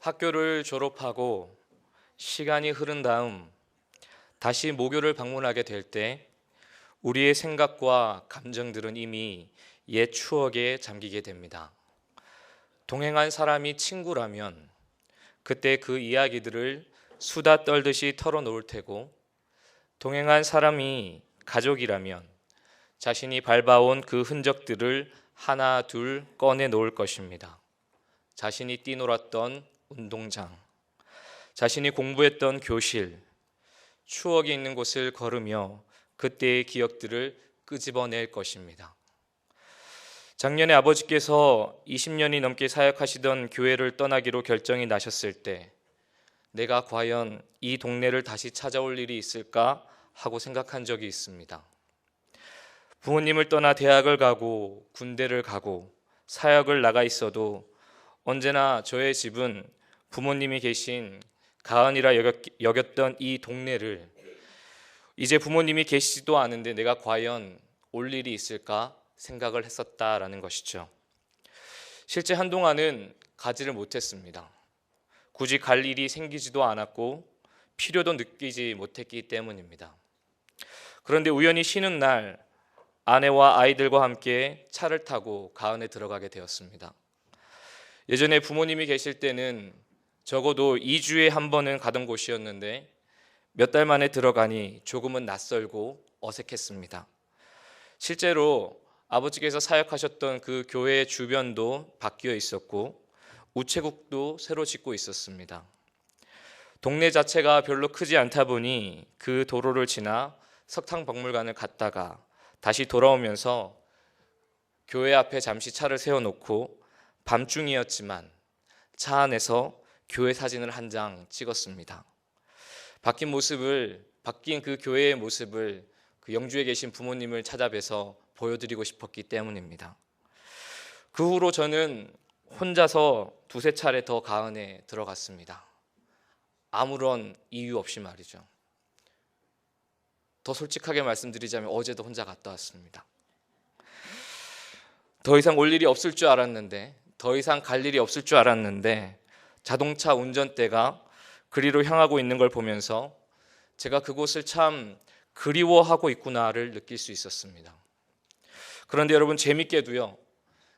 학교를 졸업하고 시간이 흐른 다음 다시 모교를 방문하게 될 때 우리의 생각과 감정들은 이미 옛 추억에 잠기게 됩니다. 동행한 사람이 친구라면 그때 그 이야기들을 수다 떨듯이 털어놓을 테고 동행한 사람이 가족이라면 자신이 밟아온 그 흔적들을 하나 둘 꺼내 놓을 것입니다. 자신이 뛰놀았던 운동장, 자신이 공부했던 교실, 추억이 있는 곳을 걸으며 그때의 기억들을 끄집어낼 것입니다. 작년에 아버지께서 20년이 넘게 사역하시던 교회를 떠나기로 결정이 나셨을 때 내가 과연 이 동네를 다시 찾아올 일이 있을까 하고 생각한 적이 있습니다. 부모님을 떠나 대학을 가고 군대를 가고 사역을 나가 있어도 언제나 저의 집은 부모님이 계신 가은이라 여겼, 던이 동네를 이제 부모님이 계시지도 않은데 내가 과연 올 일이 있을까 생각을 했었다라는 것이죠. 실제 한동안은 가지를 못했습니다. 굳이 갈 일이 생기지도 않았고 필요도 느끼지 못했기 때문입니다. 그런데 우연히 쉬는 날 아내와 아이들과 함께 차를 타고 가은에 들어가게 되었습니다. 예전에 부모님이 계실 때는 적어도 2주에 한 번은 가던 곳이었는데 몇 달 만에 들어가니 조금은 낯설고 어색했습니다. 실제로 아버지께서 사역하셨던 그 교회 주변도 바뀌어 있었고 우체국도 새로 짓고 있었습니다. 동네 자체가 별로 크지 않다 보니 그 도로를 지나 석탕박물관을 갔다가 다시 돌아오면서 교회 앞에 잠시 차를 세워놓고 밤중이었지만 차 안에서 교회 사진을 한 장 찍었습니다. 바뀐 모습을 바뀐 그 교회의 모습을 그 영주에 계신 부모님을 찾아뵈서 보여드리고 싶었기 때문입니다. 그 후로 저는 혼자서 두세 차례 더 가은에 들어갔습니다. 아무런 이유 없이 말이죠. 더 솔직하게 말씀드리자면 어제도 혼자 갔다 왔습니다. 더 이상 올 일이 없을 줄 알았는데, 더 이상 갈 일이 없을 줄 알았는데, 자동차 운전대가 그리로 향하고 있는 걸 보면서 제가 그곳을 참 그리워하고 있구나를 느낄 수 있었습니다. 그런데 여러분 재밌게도요.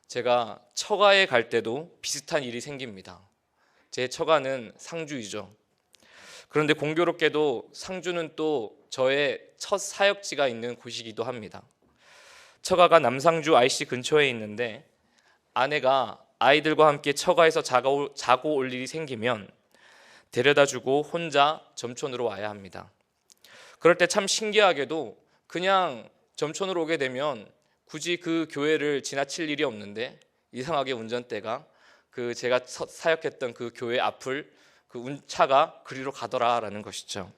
제가 처가에 갈 때도 비슷한 일이 생깁니다. 제 처가는 상주이죠. 그런데 공교롭게도 상주는 또 저의 첫 사역지가 있는 곳이기도 합니다. 처가가 남상주 IC 근처에 있는데 아내가 아이들과 함께 처가에서 자고, 올 일이 생기면 데려다 주고 혼자 점촌으로 와야 합니다. 그럴 때 참 신기하게도 그냥 점촌으로 오게 되면 굳이 그 교회를 지나칠 일이 없는데 이상하게 운전대가 그 제가 사역했던 그 교회 앞을 그 차가 그리로 가더라라는 것이죠.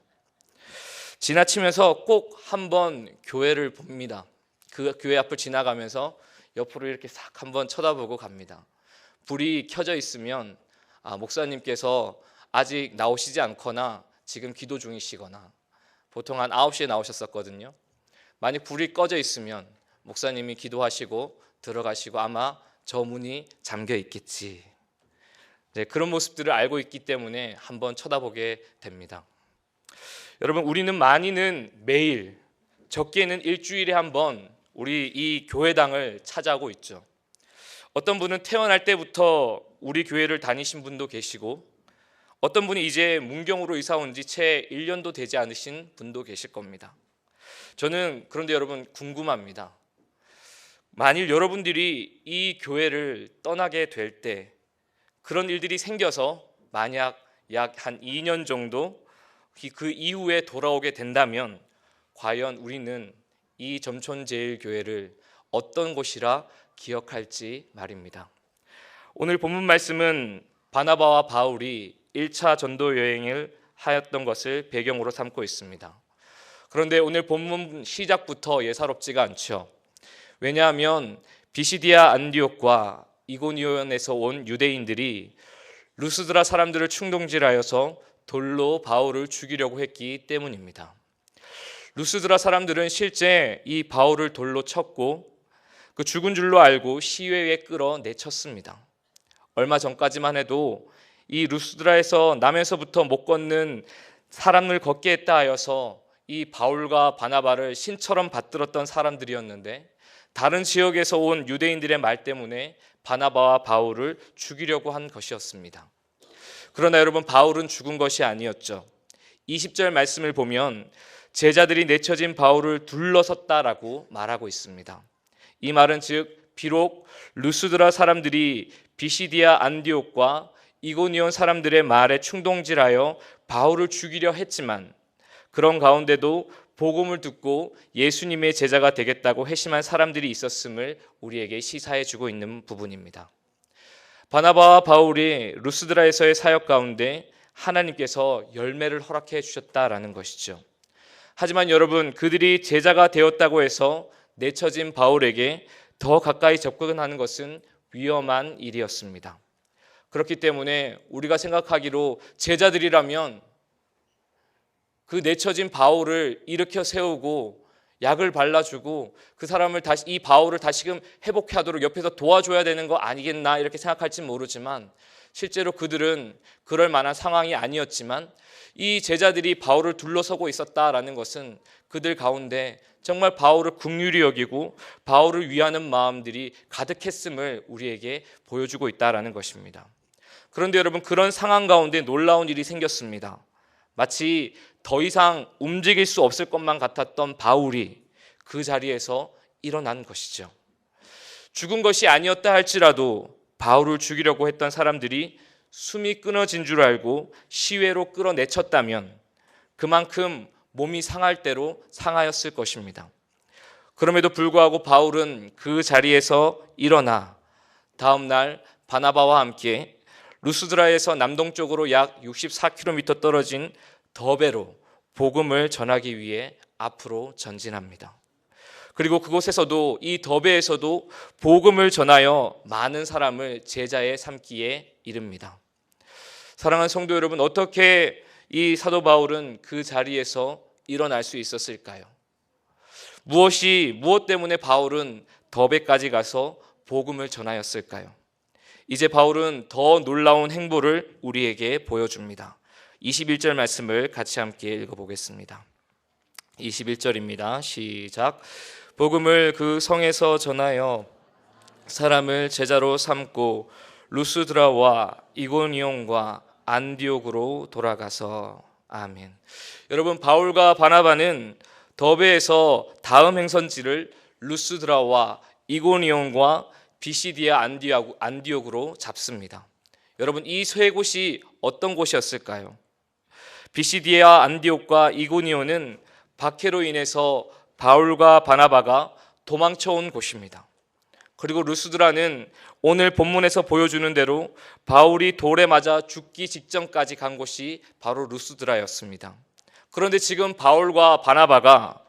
지나치면서 꼭 한번 교회를 봅니다. 그 교회 앞을 지나가면서 옆으로 이렇게 싹 한번 쳐다보고 갑니다. 불이 켜져 있으면 아, 목사님께서 아직 나오시지 않거나 지금 기도 중이시거나 보통 한 9시에 나오셨었거든요. 만약 불이 꺼져 있으면 목사님이 기도하시고 들어가시고 아마 저 문이 잠겨 있겠지. 네, 그런 모습들을 알고 있기 때문에 한번 쳐다보게 됩니다. 여러분, 우리는 많이는 매일, 적게는 일주일에 한 번 우리 이 교회당을 찾아오고 있죠. 어떤 분은 태어날 때부터 우리 교회를 다니신 분도 계시고, 어떤 분이 이제 문경으로 이사 온 지 채 1년도 되지 않으신 분도 계실 겁니다. 저는 그런데 여러분 궁금합니다. 만일 여러분들이 이 교회를 떠나게 될 때 그런 일들이 생겨서 만약 약 한 2년 정도 그 이후에 돌아오게 된다면 과연 우리는 이 점촌제일교회를 어떤 곳이라 기억할지 말입니다. 오늘 본문 말씀은 바나바와 바울이 1차 전도 여행을 하였던 것을 배경으로 삼고 있습니다. 그런데 오늘 본문 시작부터 예사롭지가 않죠. 왜냐하면 비시디아 안디옥과 이고니온에서 온 유대인들이 루스드라 사람들을 충동질하여서 돌로 바울을 죽이려고 했기 때문입니다. 루스드라 사람들은 실제 이 바울을 돌로 쳤고 그 죽은 줄로 알고 시외에 끌어 내쳤습니다. 얼마 전까지만 해도 이 루스드라에서 남에서부터 못 걷는 사람을 걷게 했다 하여서 이 바울과 바나바를 신처럼 받들었던 사람들이었는데 다른 지역에서 온 유대인들의 말 때문에 바나바와 바울을 죽이려고 한 것이었습니다. 그러나 여러분 바울은 죽은 것이 아니었죠. 20절 말씀을 보면 제자들이 내쳐진 바울을 둘러섰다라고 말하고 있습니다. 이 말은 즉 비록 루스드라 사람들이 비시디아 안디옥과 이고니온 사람들의 말에 충동질하여 바울을 죽이려 했지만 그런 가운데도 복음을 듣고 예수님의 제자가 되겠다고 회심한 사람들이 있었음을 우리에게 시사해 주고 있는 부분입니다. 바나바와 바울이 루스드라에서의 사역 가운데 하나님께서 열매를 허락해 주셨다라는 것이죠. 하지만 여러분 그들이 제자가 되었다고 해서 내쳐진 바울에게 더 가까이 접근하는 것은 위험한 일이었습니다. 그렇기 때문에 우리가 생각하기로 제자들이라면 그 내쳐진 바울을 일으켜 세우고 약을 발라주고 그 사람을 다시 이 바울을 다시금 회복해 하도록 옆에서 도와줘야 되는 거 아니겠나 이렇게 생각할지 모르지만 실제로 그들은 그럴 만한 상황이 아니었지만 이 제자들이 바울을 둘러서고 있었다라는 것은 그들 가운데 정말 바울을 국률이 여기고 바울을 위하는 마음들이 가득했음을 우리에게 보여주고 있다라는 것입니다. 그런데 여러분 그런 상황 가운데 놀라운 일이 생겼습니다. 마치 더 이상 움직일 수 없을 것만 같았던 바울이 그 자리에서 일어난 것이죠. 죽은 것이 아니었다 할지라도 바울을 죽이려고 했던 사람들이 숨이 끊어진 줄 알고 시외로 끌어내쳤다면 그만큼 몸이 상할 대로 상하였을 것입니다. 그럼에도 불구하고 바울은 그 자리에서 일어나 다음 날 바나바와 함께 루스드라에서 남동쪽으로 약 64km 떨어진 더베로 복음을 전하기 위해 앞으로 전진합니다. 그리고 그곳에서도 이 더베에서도 복음을 전하여 많은 사람을 제자에 삼기에 이릅니다. 사랑하는 성도 여러분, 어떻게 이 사도 바울은 그 자리에서 일어날 수 있었을까요? 무엇이 무엇 때문에 바울은 더베까지 가서 복음을 전하였을까요? 이제 바울은 더 놀라운 행보를 우리에게 보여줍니다. 21절 말씀을 같이 함께 읽어보겠습니다. 21절입니다. 시작. 복음을 그 성에서 전하여 사람을 제자로 삼고 루스드라와 이고니온과 안디옥으로 돌아가서 아멘. 여러분 바울과 바나바는 더베에서 다음 행선지를 루스드라와 이고니온과 비시디아 안디옥, 안디옥 으로 잡습니다. 여러분 이 세 곳이 어떤 곳이었을까요? 비시디아 안디옥과 이고니온은 박해로 인해서 바울과 바나바가 도망쳐온 곳입니다. 그리고 루스드라는 오늘 본문에서 보여주는 대로 바울이 돌에 맞아 죽기 직전까지 간 곳이 바로 루스드라였습니다. 그런데 지금 바울과 바나바가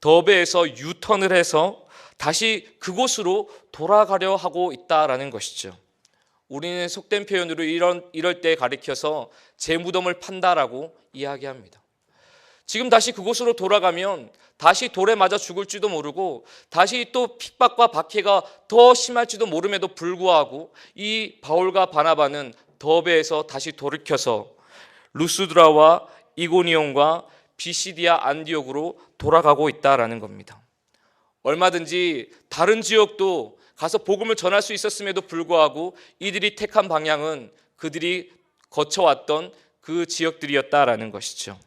더베에서 유턴을 해서 다시 그곳으로 돌아가려 하고 있다라는 것이죠. 우리는 속된 표현으로 이런 이럴 때 가리켜서 제 무덤을 판다라고 이야기합니다. 지금 다시 그곳으로 돌아가면 다시 돌에 맞아 죽을지도 모르고 다시 또 핍박과 박해가 더 심할지도 모름에도 불구하고 이 바울과 바나바는 더베에서 다시 돌이켜서 루스드라와 이고니온과 비시디아 안디옥으로 돌아가고 있다라는 겁니다. 얼마든지 다른 지역도 가서 복음을 전할 수 있었음에도 불구하고 이들이 택한 방향은 그들이 거쳐왔던 그 지역들이었다라는 것이죠.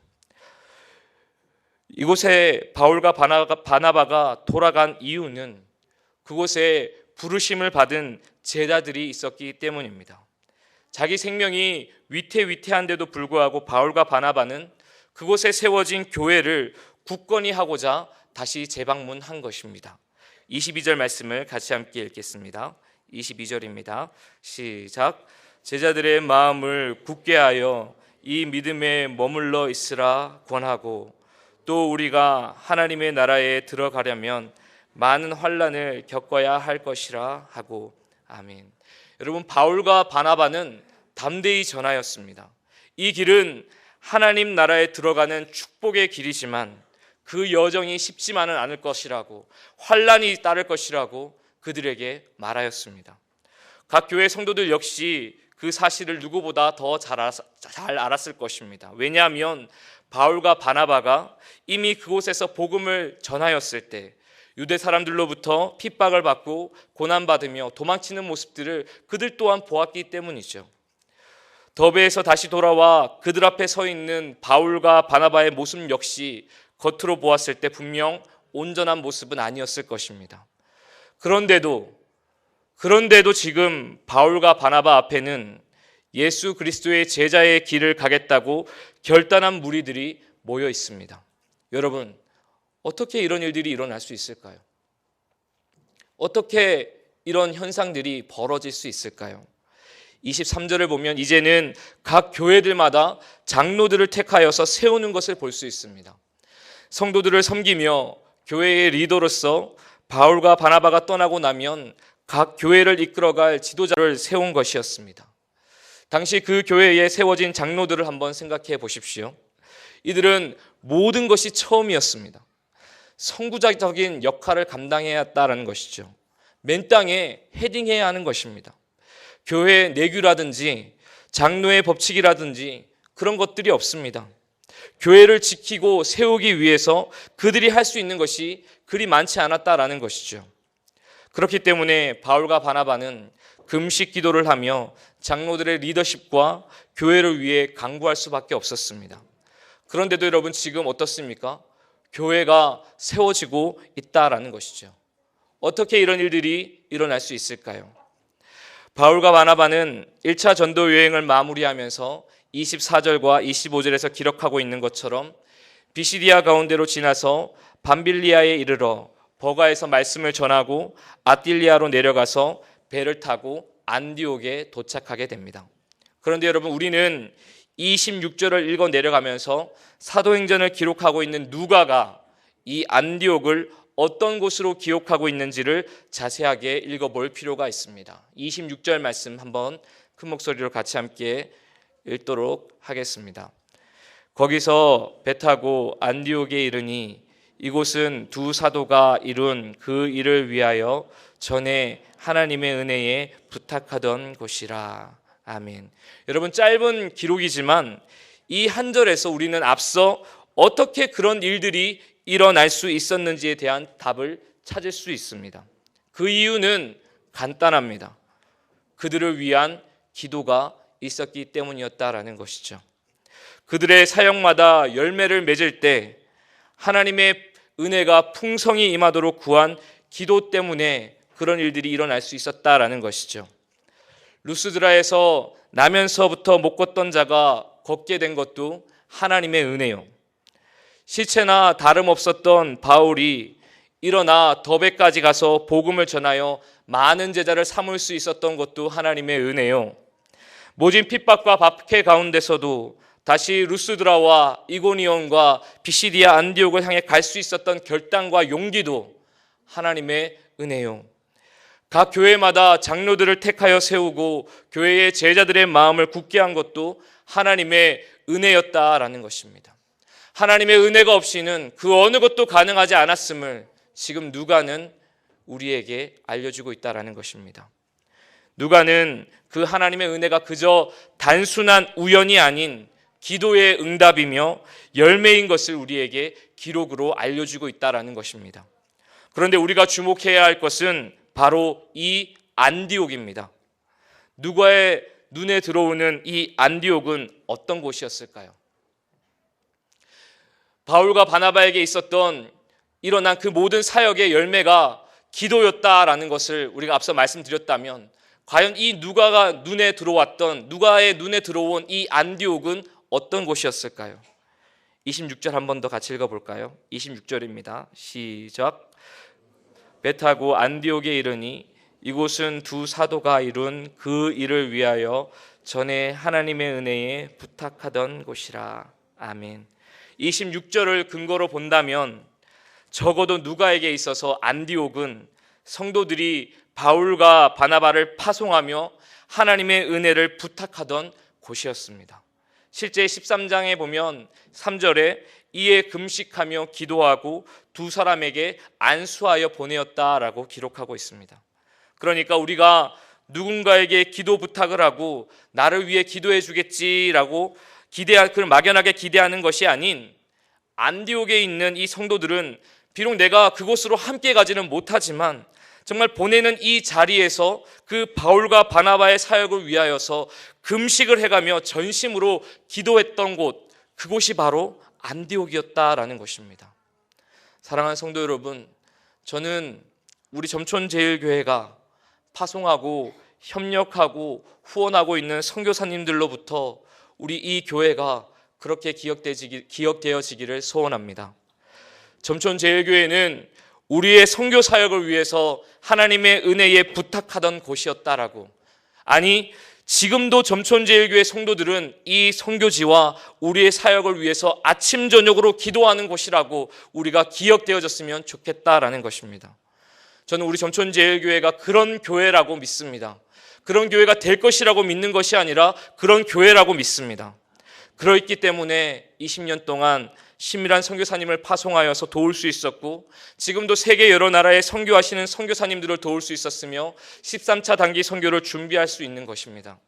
이곳에 바울과 바나바가 돌아간 이유는 그곳에 부르심을 받은 제자들이 있었기 때문입니다. 자기 생명이 위태위태한데도 불구하고 바울과 바나바는 그곳에 세워진 교회를 굳건히 하고자 다시 재방문한 것입니다. 22절 말씀을 같이 함께 읽겠습니다. 22절입니다. 시작. 제자들의 마음을 굳게 하여 이 믿음에 머물러 있으라 권하고 또 우리가 하나님의 나라에 들어가려면 많은 환란을 겪어야 할 것이라 하고 아멘. 여러분 바울과 바나바는 담대히 전하였습니다. 이 길은 하나님 나라에 들어가는 축복의 길이지만 그 여정이 쉽지만은 않을 것이라고 환란이 따를 것이라고 그들에게 말하였습니다. 각 교회 성도들 역시 그 사실을 누구보다 더 잘 알았을 것입니다. 왜냐하면 바울과 바나바가 이미 그곳에서 복음을 전하였을 때 유대 사람들로부터 핍박을 받고 고난받으며 도망치는 모습들을 그들 또한 보았기 때문이죠. 더베에서 다시 돌아와 그들 앞에 서 있는 바울과 바나바의 모습 역시 겉으로 보았을 때 분명 온전한 모습은 아니었을 것입니다. 그런데도 그런데도 지금 바울과 바나바 앞에는 예수 그리스도의 제자의 길을 가겠다고 결단한 무리들이 모여 있습니다. 여러분, 어떻게 이런 일들이 일어날 수 있을까요? 어떻게 이런 현상들이 벌어질 수 있을까요? 23절을 보면 이제는 각 교회들마다 장로들을 택하여서 세우는 것을 볼 수 있습니다. 성도들을 섬기며 교회의 리더로서 바울과 바나바가 떠나고 나면 각 교회를 이끌어갈 지도자를 세운 것이었습니다. 당시 그 교회에 세워진 장로들을 한번 생각해 보십시오. 이들은 모든 것이 처음이었습니다. 선구자적인 역할을 감당해야 했다는 것이죠. 맨 땅에 헤딩해야 하는 것입니다. 교회 내규라든지 장로의 법칙이라든지 그런 것들이 없습니다. 교회를 지키고 세우기 위해서 그들이 할 수 있는 것이 그리 많지 않았다라는 것이죠. 그렇기 때문에 바울과 바나바는 금식 기도를 하며 장로들의 리더십과 교회를 위해 강구할 수밖에 없었습니다. 그런데도 여러분 지금 어떻습니까? 교회가 세워지고 있다라는 것이죠. 어떻게 이런 일들이 일어날 수 있을까요? 바울과 바나바는 1차 전도 여행을 마무리하면서 24절과 25절에서 기록하고 있는 것처럼 비시디아 가운데로 지나서 밤빌리아에 이르러 버가에서 말씀을 전하고 아딜리아로 내려가서 배를 타고 안디옥에 도착하게 됩니다. 그런데 여러분 우리는 26절을 읽어 내려가면서 사도행전을 기록하고 있는 누가가 이 안디옥을 어떤 곳으로 기억하고 있는지를 자세하게 읽어 볼 필요가 있습니다. 26절 말씀 한번 큰 목소리로 같이 함께 읽도록 하겠습니다. 거기서 배 타고 안디옥에 이르니 이곳은 두 사도가 이룬 그 일을 위하여 전에 하나님의 은혜에 부탁하던 곳이라. 아멘. 여러분 짧은 기록이지만 이 한 절에서 우리는 앞서 어떻게 그런 일들이 일어날 수 있었는지에 대한 답을 찾을 수 있습니다. 그 이유는 간단합니다. 그들을 위한 기도가 있었기 때문이었다라는 것이죠. 그들의 사역마다 열매를 맺을 때 하나님의 은혜가 풍성히 임하도록 구한 기도 때문에 그런 일들이 일어날 수 있었다라는 것이죠. 루스드라에서 나면서부터 못 걷던 자가 걷게 된 것도 하나님의 은혜요. 시체나 다름없었던 바울이 일어나 더베까지 가서 복음을 전하여 많은 제자를 삼을 수 있었던 것도 하나님의 은혜요. 모진 핍박과 박해 가운데서도 다시 루스드라와 이고니온과 비시디아 안디옥을 향해 갈 수 있었던 결단과 용기도 하나님의 은혜요. 각 교회마다 장로들을 택하여 세우고 교회의 제자들의 마음을 굳게 한 것도 하나님의 은혜였다라는 것입니다. 하나님의 은혜가 없이는 그 어느 것도 가능하지 않았음을 지금 누가는 우리에게 알려주고 있다라는 것입니다. 누가는 그 하나님의 은혜가 그저 단순한 우연이 아닌 기도의 응답이며 열매인 것을 우리에게 기록으로 알려주고 있다라는 것입니다. 그런데 우리가 주목해야 할 것은 바로 이 안디옥입니다. 누가의 눈에 들어오는 이 안디옥은 어떤 곳이었을까요? 바울과 바나바에게 있었던 일어난 그 모든 사역의 열매가 기도였다라는 것을 우리가 앞서 말씀드렸다면 과연 이 누가가 눈에 들어왔던 누가의 눈에 들어온 이 안디옥은 어떤 곳이었을까요? 26절 한 번 더 같이 읽어 볼까요? 26절입니다. 시작. 배 타고 안디옥에 이르니 이곳은 두 사도가 이룬 그 일을 위하여 전에 하나님의 은혜에 부탁하던 곳이라. 아멘. 26절을 근거로 본다면 적어도 누가에게 있어서 안디옥은 성도들이 바울과 바나바를 파송하며 하나님의 은혜를 부탁하던 곳이었습니다. 실제 13장에 보면 3절에 이에 금식하며 기도하고 두 사람에게 안수하여 보내었다라고 기록하고 있습니다. 그러니까 우리가 누군가에게 기도 부탁을 하고 나를 위해 기도해 주겠지라고 기대 그 막연하게 기대하는 것이 아닌 안디옥에 있는 이 성도들은 비록 내가 그곳으로 함께 가지는 못하지만 정말 보내는 이 자리에서 그 바울과 바나바의 사역을 위하여서 금식을 해가며 전심으로 기도했던 곳 그곳이 바로 안디옥이었다라는 것입니다. 사랑하는 성도 여러분, 저는 우리 점촌 제일교회가 파송하고 협력하고 후원하고 있는 선교사님들로부터 우리 이 교회가 그렇게 기억되지, 기억되어지기를 소원합니다. 점촌 제일교회는 우리의 선교 사역을 위해서 하나님의 은혜에 부탁하던 곳이었다라고. 아니, 지금도 점촌제일교회 성도들은 이 선교지와 우리의 사역을 위해서 아침 저녁으로 기도하는 곳이라고 우리가 기억되어졌으면 좋겠다라는 것입니다. 저는 우리 점촌제일교회가 그런 교회라고 믿습니다. 그런 교회가 될 것이라고 믿는 것이 아니라 그런 교회라고 믿습니다. 그러있기 때문에 20년 동안 심밀한 선교사님을 파송하여서 도울 수 있었고 지금도 세계 여러 나라에 선교하시는 선교사님들을 도울 수 있었으며 13차 단기 선교를 준비할 수 있는 것입니다.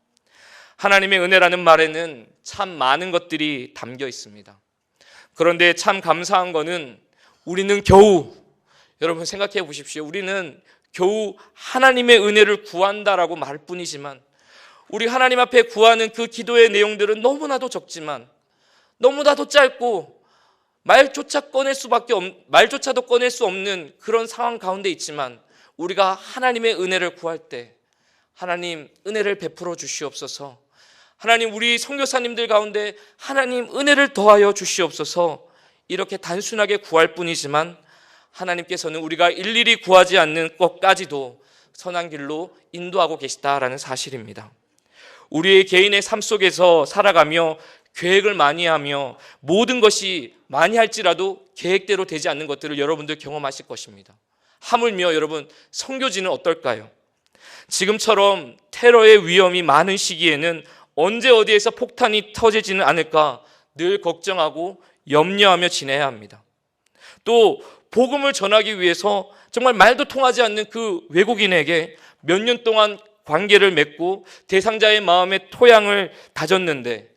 하나님의 은혜라는 말에는 참 많은 것들이 담겨 있습니다. 그런데 참 감사한 거는 우리는 겨우 여러분 생각해 보십시오. 우리는 겨우 하나님의 은혜를 구한다라고 말 뿐이지만 우리 하나님 앞에 구하는 그 기도의 내용들은 너무나도 적지만 너무나도 짧고 말조차 꺼낼 수밖에 없, 말조차도 꺼낼 수 없는 그런 상황 가운데 있지만 우리가 하나님의 은혜를 구할 때 하나님 은혜를 베풀어 주시옵소서. 하나님 우리 선교사님들 가운데 하나님 은혜를 더하여 주시옵소서. 이렇게 단순하게 구할 뿐이지만 하나님께서는 우리가 일일이 구하지 않는 것까지도 선한 길로 인도하고 계시다라는 사실입니다. 우리의 개인의 삶 속에서 살아가며 계획을 많이 하며 모든 것이 많이 할지라도 계획대로 되지 않는 것들을 여러분들 경험하실 것입니다. 하물며 여러분 성교지는 어떨까요? 지금처럼 테러의 위험이 많은 시기에는 언제 어디에서 폭탄이 터지지는 않을까 늘 걱정하고 염려하며 지내야 합니다. 또 복음을 전하기 위해서 정말 말도 통하지 않는 그 외국인에게 몇 년 동안 관계를 맺고 대상자의 마음의 토양을 다졌는데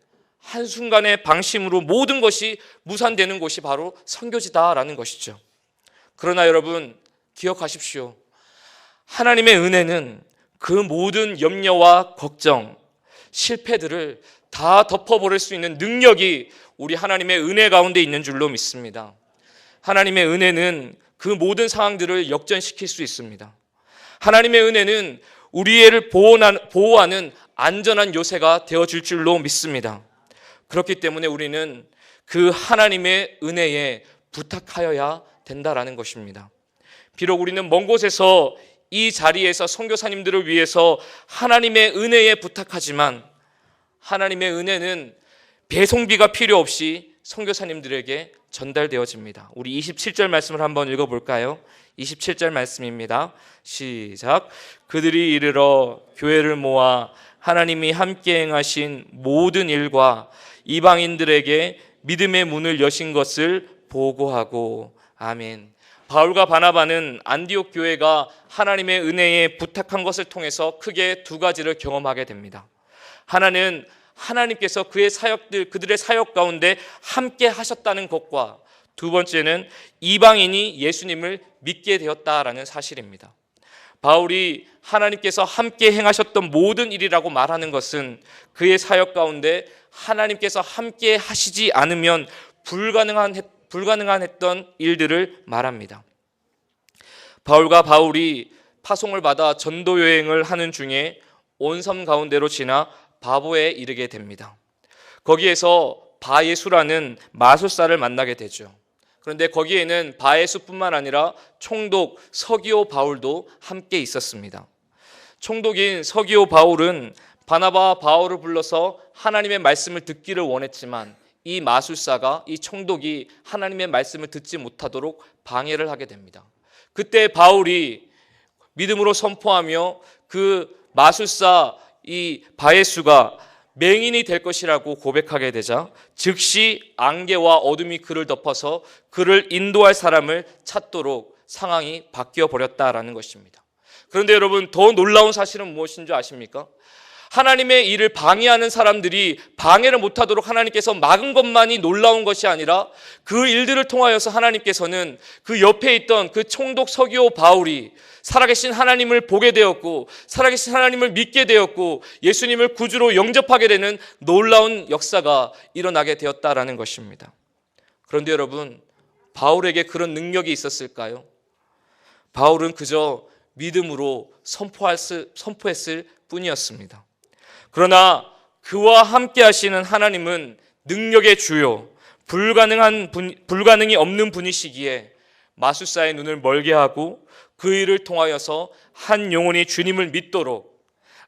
한순간의 방심으로 모든 것이 무산되는 곳이 바로 선교지다라는 것이죠. 그러나 여러분 기억하십시오. 하나님의 은혜는 그 모든 염려와 걱정, 실패들을 다 덮어버릴 수 있는 능력이 우리 하나님의 은혜 가운데 있는 줄로 믿습니다. 하나님의 은혜는 그 모든 상황들을 역전시킬 수 있습니다. 하나님의 은혜는 우리를 보호하는 안전한 요새가 되어줄 줄로 믿습니다. 그렇기 때문에 우리는 그 하나님의 은혜에 부탁하여야 된다라는 것입니다. 비록 우리는 먼 곳에서 이 자리에서 선교사님들을 위해서 하나님의 은혜에 부탁하지만 하나님의 은혜는 배송비가 필요 없이 선교사님들에게 전달되어집니다. 우리 27절 말씀을 한번 읽어 볼까요? 27절 말씀입니다. 시작. 그들이 이르러 교회를 모아 하나님이 함께 행하신 모든 일과 이방인들에게 믿음의 문을 여신 것을 보고하고 아멘. 바울과 바나바는 안디옥 교회가 하나님의 은혜에 부탁한 것을 통해서 크게 두 가지를 경험하게 됩니다. 하나는 하나님께서 그의 사역들 그들의 사역 가운데 함께 하셨다는 것과 두 번째는 이방인이 예수님을 믿게 되었다라는 사실입니다. 바울이 하나님께서 함께 행하셨던 모든 일이라고 말하는 것은 그의 사역 가운데 하나님께서 함께 하시지 않으면 불가능한 불가능한 했던 일들을 말합니다. 바울과 바울이 파송을 받아 전도 여행을 하는 중에 온 섬 가운데로 지나 바보에 이르게 됩니다. 거기에서 바예수라는 마술사를 만나게 되죠. 그런데 거기에는 바예수뿐만 아니라 총독 서기오 바울도 함께 있었습니다. 총독인 서기오 바울은 바나바 바울을 불러서 하나님의 말씀을 듣기를 원했지만 이 마술사가 이 총독이 하나님의 말씀을 듣지 못하도록 방해를 하게 됩니다. 그때 바울이 믿음으로 선포하며 그 마술사 이 바예수가 맹인이 될 것이라고 고백하게 되자 즉시 안개와 어둠이 그를 덮어서 그를 인도할 사람을 찾도록 상황이 바뀌어 버렸다라는 것입니다. 그런데 여러분 더 놀라운 사실은 무엇인 줄 아십니까? 하나님의 일을 방해하는 사람들이 방해를 못하도록 하나님께서 막은 것만이 놀라운 것이 아니라 그 일들을 통하여서 하나님께서는 그 옆에 있던 그 총독 서기오 바울이 살아계신 하나님을 보게 되었고 살아계신 하나님을 믿게 되었고 예수님을 구주로 영접하게 되는 놀라운 역사가 일어나게 되었다라는 것입니다. 그런데 여러분 바울에게 그런 능력이 있었을까요? 바울은 그저 믿음으로 선포했을, 뿐이었습니다. 그러나 그와 함께 하시는 하나님은 능력의 주요, 불가능한 분, 불가능이 없는 분이시기에 마술사의 눈을 멀게 하고 그 일을 통하여서 한 영혼이 주님을 믿도록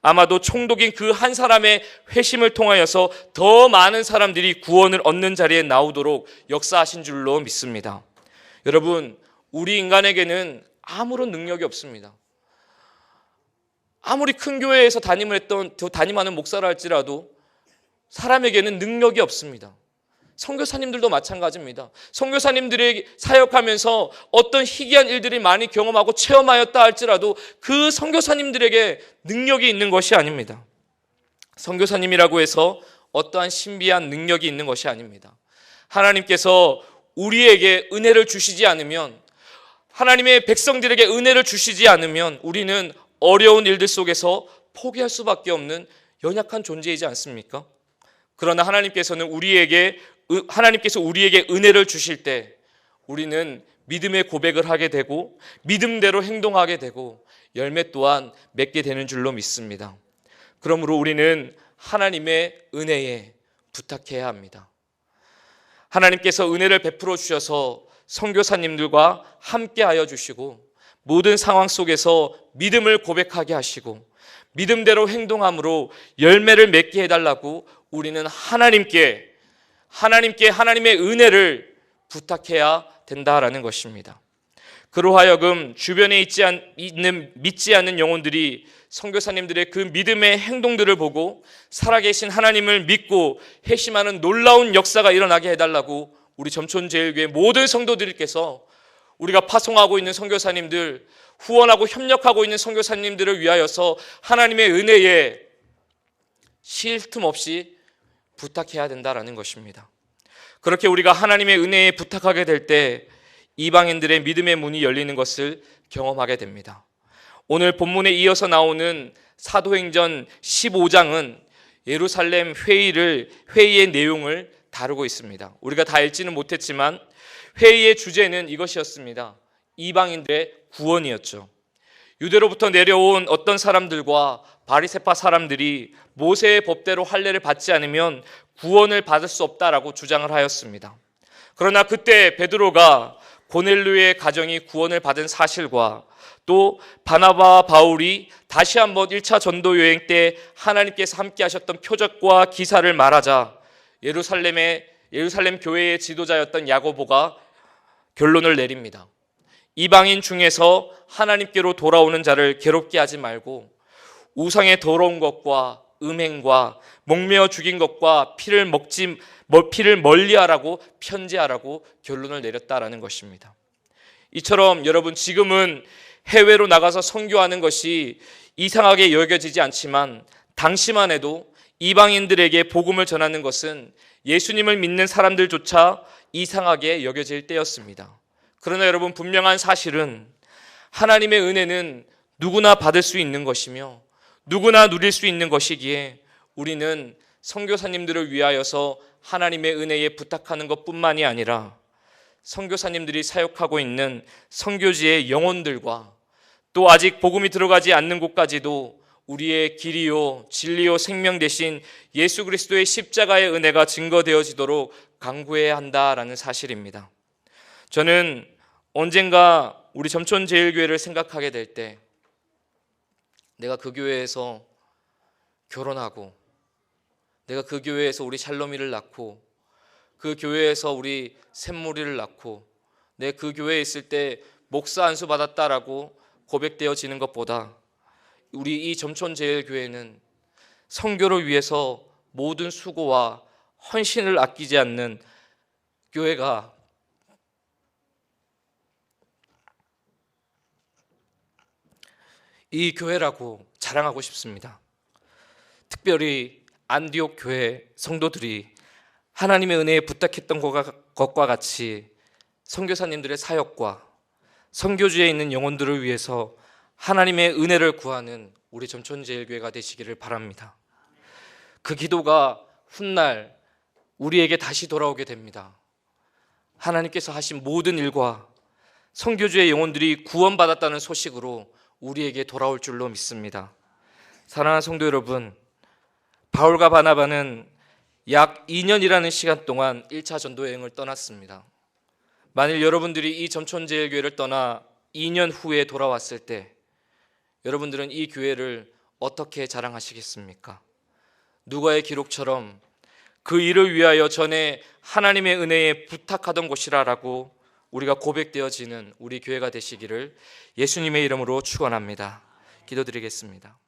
아마도 총독인 그 한 사람의 회심을 통하여서 더 많은 사람들이 구원을 얻는 자리에 나오도록 역사하신 줄로 믿습니다. 여러분, 우리 인간에게는 아무런 능력이 없습니다. 아무리 큰 교회에서 담임을 했던 담임하는 목사라 할지라도 사람에게는 능력이 없습니다. 선교사님들도 마찬가지입니다. 선교사님들이 사역하면서 어떤 희귀한 일들이 많이 경험하고 체험하였다 할지라도 그 선교사님들에게 능력이 있는 것이 아닙니다. 선교사님이라고 해서 어떠한 신비한 능력이 있는 것이 아닙니다. 하나님께서 우리에게 은혜를 주시지 않으면 하나님의 백성들에게 은혜를 주시지 않으면 우리는 어려운 일들 속에서 포기할 수밖에 없는 연약한 존재이지 않습니까? 그러나 하나님께서는 우리에게 하나님께서 우리에게 은혜를 주실 때 우리는 믿음의 고백을 하게 되고 믿음대로 행동하게 되고 열매 또한 맺게 되는 줄로 믿습니다. 그러므로 우리는 하나님의 은혜에 부탁해야 합니다. 하나님께서 은혜를 베풀어 주셔서 선교사님들과 함께하여 주시고 모든 상황 속에서 믿음을 고백하게 하시고 믿음대로 행동함으로 열매를 맺게 해달라고 우리는 하나님께 하나님께 하나님의 은혜를 부탁해야 된다라는 것입니다. 그로하여금 주변에 있지 않, 있는 믿지 않는 영혼들이 선교사님들의 그 믿음의 행동들을 보고 살아계신 하나님을 믿고 회심하는 놀라운 역사가 일어나게 해달라고 우리 점촌제일교회 모든 성도들께서 우리가 파송하고 있는 선교사님들 후원하고 협력하고 있는 선교사님들을 위하여서 하나님의 은혜에 쉴 틈 없이 부탁해야 된다라는 것입니다. 그렇게 우리가 하나님의 은혜에 부탁하게 될 때 이방인들의 믿음의 문이 열리는 것을 경험하게 됩니다. 오늘 본문에 이어서 나오는 사도행전 15장은 예루살렘 회의를 회의의 내용을 다루고 있습니다. 우리가 다 읽지는 못했지만 회의의 주제는 이것이었습니다. 이방인들의 구원이었죠. 유대로부터 내려온 어떤 사람들과 바리세파 사람들이 모세의 법대로 할례를 받지 않으면 구원을 받을 수 없다라고 주장을 하였습니다. 그러나 그때 베드로가 고넬루의 가정이 구원을 받은 사실과 또 바나바와 바울이 다시 한번 1차 전도 여행 때 하나님께서 함께 하셨던 표적과 기사를 말하자 예루살렘의 예루살렘 교회의 지도자였던 야고보가 결론을 내립니다. 이방인 중에서 하나님께로 돌아오는 자를 괴롭게 하지 말고 우상의 더러운 것과 음행과 목매어 죽인 것과 피를 먹지 피를 멀리하라고 편지하라고 결론을 내렸다라는 것입니다. 이처럼 여러분 지금은 해외로 나가서 선교하는 것이 이상하게 여겨지지 않지만 당시만 해도 이방인들에게 복음을 전하는 것은 예수님을 믿는 사람들조차 이상하게 여겨질 때였습니다. 그러나 여러분 분명한 사실은 하나님의 은혜는 누구나 받을 수 있는 것이며 누구나 누릴 수 있는 것이기에 우리는 선교사님들을 위하여서 하나님의 은혜에 부탁하는 것뿐만이 아니라 선교사님들이 사역하고 있는 선교지의 영혼들과 또 아직 복음이 들어가지 않는 곳까지도 우리의 길이요 진리요 생명 대신 예수 그리스도의 십자가의 은혜가 증거되어지도록 강구해야 한다라는 사실입니다. 저는 언젠가 우리 점촌 제일교회를 생각하게 될 때 내가 그 교회에서 결혼하고 내가 그 교회에서 우리 샬롬이를 낳고 그 교회에서 우리 샘무리를 낳고 내 그 교회에 있을 때 목사 안수 받았다라고 고백되어지는 것보다 우리 이 점촌제일교회는 성교를 위해서 모든 수고와 헌신을 아끼지 않는 교회가 이 교회라고 자랑하고 싶습니다. 특별히 안디옥 교회 성도들이 하나님의 은혜에 부탁했던 것과 같이 선교사님들의 사역과 선교주에 있는 영혼들을 위해서 하나님의 은혜를 구하는 우리 점촌제일교회가 되시기를 바랍니다. 그 기도가 훗날 우리에게 다시 돌아오게 됩니다. 하나님께서 하신 모든 일과 선교주의 영혼들이 구원받았다는 소식으로 우리에게 돌아올 줄로 믿습니다. 사랑하는 성도 여러분, 바울과 바나바는 약 2년이라는 시간 동안 1차 전도 여행을 떠났습니다. 만일 여러분들이 이 점촌제일교회를 떠나 2년 후에 돌아왔을 때 여러분들은 이 교회를 어떻게 자랑하시겠습니까? 누가의 기록처럼 그 일을 위하여 전에 하나님의 은혜에 부탁하던 곳이라라고 우리가 고백되어지는 우리 교회가 되시기를 예수님의 이름으로 축원합니다. 기도드리겠습니다.